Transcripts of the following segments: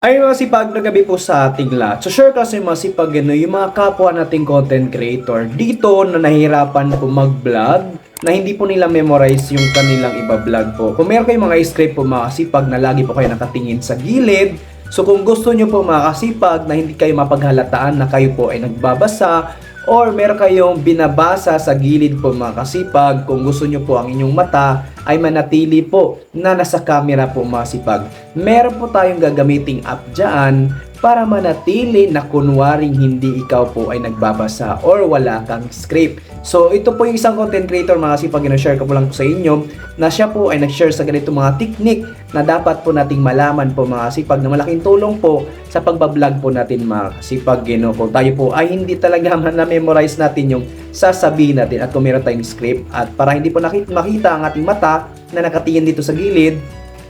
Ay mga sipag na gabi po sa ating lahat. So sure kasi mga sipag ano, yung mga kapwa nating content creator dito na nahihirapan po mag-vlog na hindi po nila memorize yung kanilang iba-vlog po. Kung meron kayong mga script po mga kasipag na lagi po kayo nakatingin sa gilid, so kung gusto nyo po mga kasipag na hindi kayo mapaghalataan na kayo po ay nagbabasa or meron kayong binabasa sa gilid po mga kasipag, kung gusto nyo po ang inyong mata ay manatili po na nasa camera po mga sipag. Meron po tayong gagamiting app dyan para manatili na kunwaring hindi ikaw po ay nagbabasa or wala kang script. So ito po yung isang content creator mga sipag, ina-share ko po lang po sa inyo na siya po ay nag-share sa ganito mga technique na dapat po nating malaman po mga sipag na malaking tulong po sa pagbablog po natin mga sipag gino. Kung tayo po ay hindi talaga na-memorize natin yung sasabihin natin at kung meron tayong script at para hindi po makita ang ating mata na nakatingin dito sa gilid,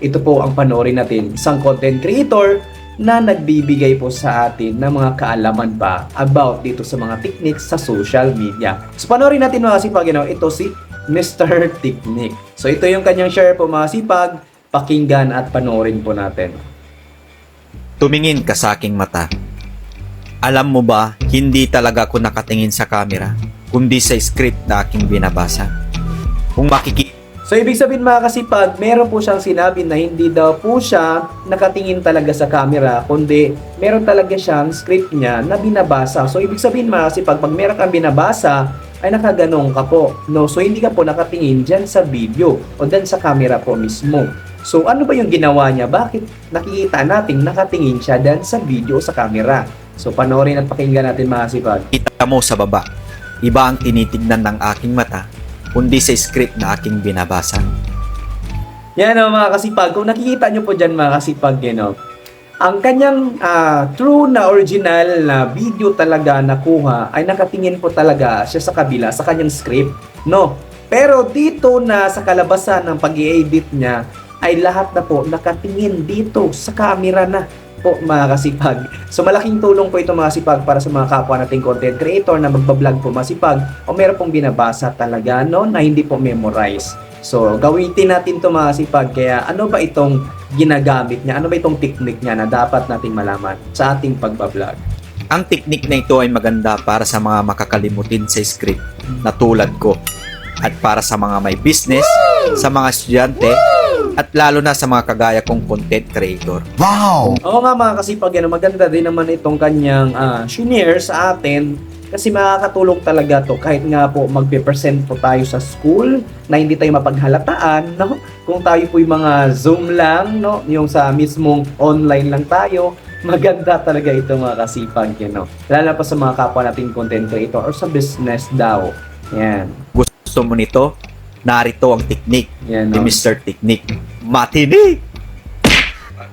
ito po ang panoorin natin. Isang content creator na nagbibigay po sa atin ng mga kaalaman pa about dito sa mga techniques sa social media. So panoorin natin mga sipag, you know, ito si Mr. Technique. So ito yung kanyang share po mga sipag, pakinggan at panoorin po natin. Tumingin ka sa aking mata. Alam mo ba, hindi talaga ako nakatingin sa camera, kundi sa script na aking binabasa. Kung makikita So ibig sabihin mga kasipag, meron po siyang sinabi na hindi daw po siya nakatingin talaga sa camera, kundi meron talaga siyang script niya na binabasa. So ibig sabihin mga kasipag, pag meron kang binabasa, ay nakaganong ka po. No? So hindi ka po nakatingin dyan sa video o dyan sa camera po mismo. So ano ba yung ginawa niya? Bakit nakikita natin nakatingin siya dyan sa video sa camera? So panoorin at pakinggan natin mga kasipag. mo sa baba, iba ang tinitignan ng aking mata, kundi sa script na aking binabasa. Yan o mga kasipag, kung nakikita nyo po dyan mga kasipag, you know, ang kanyang ah, true na original na video talaga nakuha ay nakatingin po talaga siya sa kabila sa kanyang script, no? Pero dito na sa kalabasan ng pag edit niya ay lahat na po nakatingin dito sa camera na po mga kasipag. So malaking tulong po ito mga kasipag para sa mga kapwa nating content creator na magbablog po mga kasipag o meron pong binabasa talaga no na hindi po memorize. So gawitin natin to mga kasipag kaya ano ba itong ginagamit niya? Ano ba itong technique niya na dapat nating malaman sa ating pagbablog? Ang teknik na ito ay maganda para sa mga makakalimutin sa script na tulad ko at para sa mga may business, sa mga estudyante, at lalo na sa mga kagaya kong content creator. Oo nga mga kasipag, ano, maganda din naman itong kanyang uh, senior sa atin kasi makakatulong talaga to kahit nga po magpe-present po tayo sa school na hindi tayo mapaghalataan, no? Kung tayo po yung mga Zoom lang, no? Yung sa mismong online lang tayo, maganda talaga ito mga kasipag, you know? Lalo pa sa mga kapwa nating content creator or sa business daw. Yan. Gusto mo nito? Narito ang teknik Yan, ni no? Mr. Teknik. Matinig!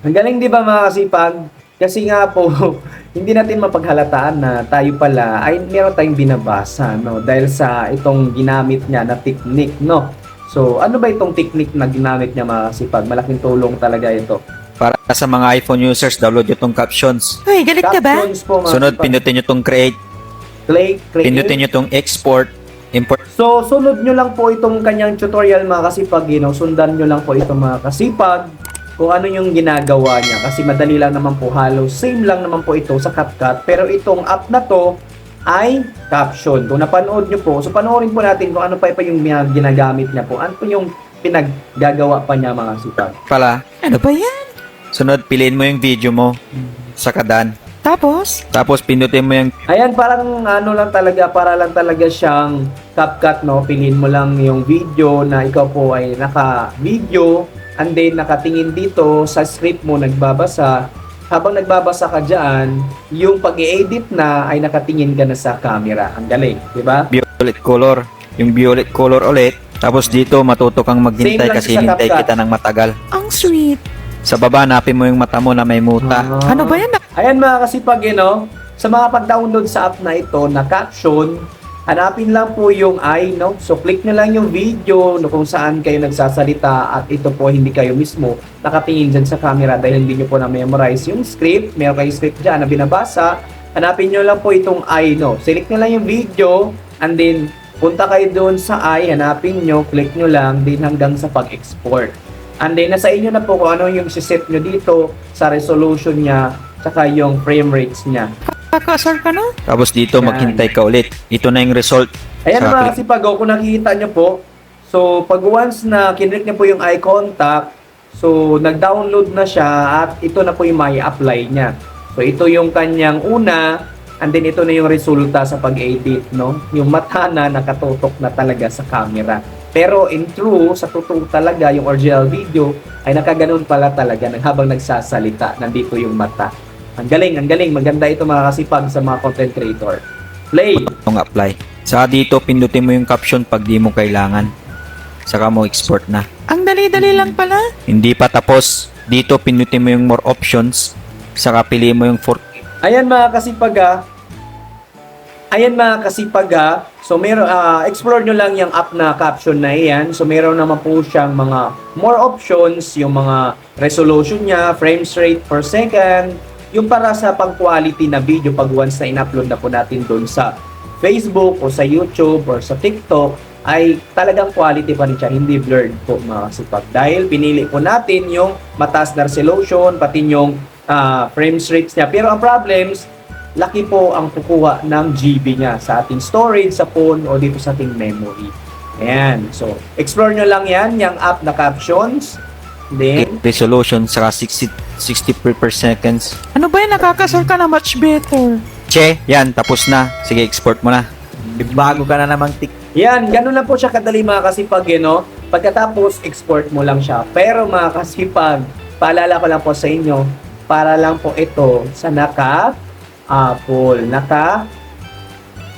Ang galing di ba mga kasipag? Kasi nga po, hindi natin mapaghalataan na tayo pala ay meron tayong binabasa, no? Dahil sa itong ginamit niya na technique, no? So, ano ba itong technique na ginamit niya mga kasipag? Malaking tulong talaga ito. Para sa mga iPhone users, download nyo tong captions. Hoy, galit ka ba? Captions po mga Sunod, kasipag. pindutin nyo tong create. Play, create. Pindutin nyo tong export. Import. So, sunod nyo lang po itong kanyang tutorial mga kasipag, you know, sundan nyo lang po ito mga kasipag kung ano yung ginagawa niya. Kasi madali lang naman po halos same lang naman po ito sa CapCut. Pero itong app na to ay caption. Kung napanood nyo po so panoorin po natin kung ano pa pa yung ginagamit niya po. Ano po yung pinaggagawa pa niya mga kasipag? Pala, Ano ba yan? sunod, piliin mo yung video mo. Sa kadan. Tapos? Tapos, pindutin mo yung Ayan, parang ano lang talaga, para lang talaga siyang CapCut, no? Piliin mo lang yung video na ikaw po ay naka-video and then nakatingin dito sa script mo, nagbabasa. Habang nagbabasa ka dyan, yung pag edit na ay nakatingin ka na sa camera. Ang galing, di ba? violet color. Yung violet color ulit. Tapos dito, matuto kang maghintay kasi hintay kita ng matagal. Ang sweet. Sa baba, napin mo yung mata mo na may muta. Ah. Ano ba yan? Ayan mga kasipag, you know, sa mga pag-download sa app na ito na caption, hanapin lang po yung I, no? So, click nyo lang yung video no, kung saan kayo nagsasalita at ito po hindi kayo mismo nakatingin dyan sa camera dahil hindi nyo po na-memorize yung script. Meron kayong script dyan na binabasa. Hanapin nyo lang po itong I, no? Select nyo lang yung video and then punta kayo doon sa I, hanapin nyo, click nyo lang din hanggang sa pag-export. And then, nasa inyo na po kung ano yung siset nyo dito sa resolution niya, tsaka yung frame rates niya. Kakasar ka na? Tapos dito, Yan. maghintay ka ulit. Ito na yung result. Ayan Sa mga click. kasi pag kung nakikita nyo po, so pag once na kinrick nyo po yung eye contact, so nag-download na siya at ito na po yung may apply niya. So ito yung kanyang una, and then ito na yung resulta sa pag-edit, no? Yung mata na nakatutok na talaga sa camera. Pero in true, sa totoo talaga, yung original video ay nakaganon pala talaga nang habang nagsasalita, nandito yung mata. Ang galing, ang galing. Maganda ito mga kasipag sa mga content creator. Play! Itong apply. Saka dito, pindutin mo yung caption pag di mo kailangan. Saka mo export na. Ang dali-dali lang pala. Hindi pa tapos. Dito, pindutin mo yung more options. Saka pili mo yung for Ayan mga kasipaga. Ayan mga kasipaga. So meron ah, explore nyo lang yung app na caption na iyan. So meron naman po siyang mga more options, yung mga resolution niya, frames rate per second, yung para sa pang quality na video pag once na in-upload na po natin doon sa Facebook o sa YouTube or sa TikTok ay talagang quality pa rin siya, hindi blurred po mga kasipag. Dahil pinili po natin yung mataas na resolution, pati yung ah, frames rates niya. Pero ang problems, laki po ang kukuha ng GB niya sa ating storage, sa phone, o dito sa ating memory. Ayan. So, explore nyo lang yan, yung app na captions. Then, resolution. Saka 60, 60 per, per seconds. Ano ba yan? Nakakasar ka na much better. Che, yan. Tapos na. Sige, export mo na. Bago ka na namang tik. yan, ganun lang po siya kadali mga kasipag, you know? Pagkatapos, export mo lang siya. Pero mga kasipag, paalala ko lang po sa inyo, para lang po ito sa naka Apple, naka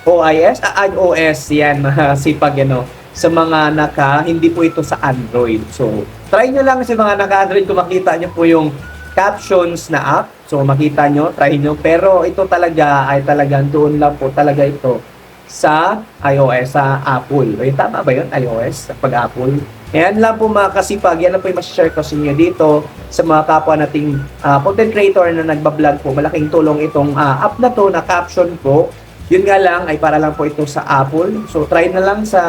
OIS, ah, iOS, yan mga kasipag, you know? Sa mga naka, hindi po ito sa Android. So, try nyo lang sa mga naka-Android kung makita nyo po yung captions na app. So, makita nyo, try nyo. Pero ito talaga ay talagang doon lang po talaga ito sa iOS, sa Apple. Ay, tama ba yun? iOS, pag Apple. Ayan lang po mga kasipag, yan lang po yung share ko sa inyo dito sa mga kapwa nating ah, content creator na nagbablog po. Malaking tulong itong ah, app na to na caption po. Yun nga lang ay para lang po ito sa Apple. So try na lang sa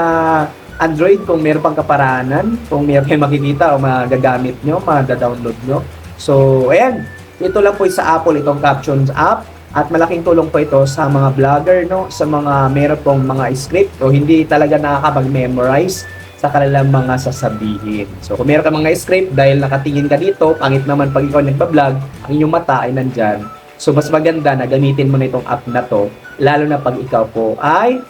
Android kung meron pang kaparaanan, kung meron kayong makikita o magagamit nyo, download nyo. So, ayan. Ito lang po sa Apple, itong Captions app. At malaking tulong po ito sa mga vlogger, no? Sa mga meron pong mga script o hindi talaga nakakapag-memorize sa kanilang mga sasabihin. So, kung meron ka mga script dahil nakatingin ka dito, pangit naman pag ikaw nagpa-vlog, ang inyong mata ay nandyan. So, mas maganda na gamitin mo na itong app na to, lalo na pag ikaw po ay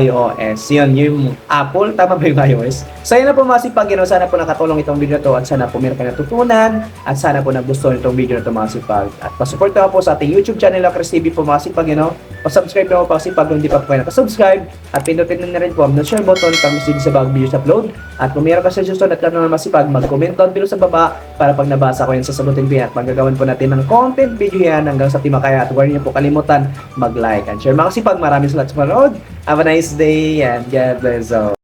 iOS. Yun, yung Apple. Tama ba yung iOS? So, yun na po mga sipag. Know, sana po nakatulong itong video na to at sana po meron ka natutunan at sana po nagustuhan itong video na to mga sipag. At pasupport po sa ating YouTube channel na Chris TV po mga sipag. Know, pasubscribe na po mga sipag kung hindi pa po kayo nakasubscribe at pindutin na rin po ang share button message sa bagong videos upload. At kung meron ka sa suggestion at kano na masipag, mag-comment down below sa baba para pag nabasa ko yan, sasagutin ko yan at magagawan po natin ng content video yan hanggang sa timakaya at huwag niyo po kalimutan mag-like and share. Mga sipag, maraming salamat sa panood. Have a nice day and God bless all.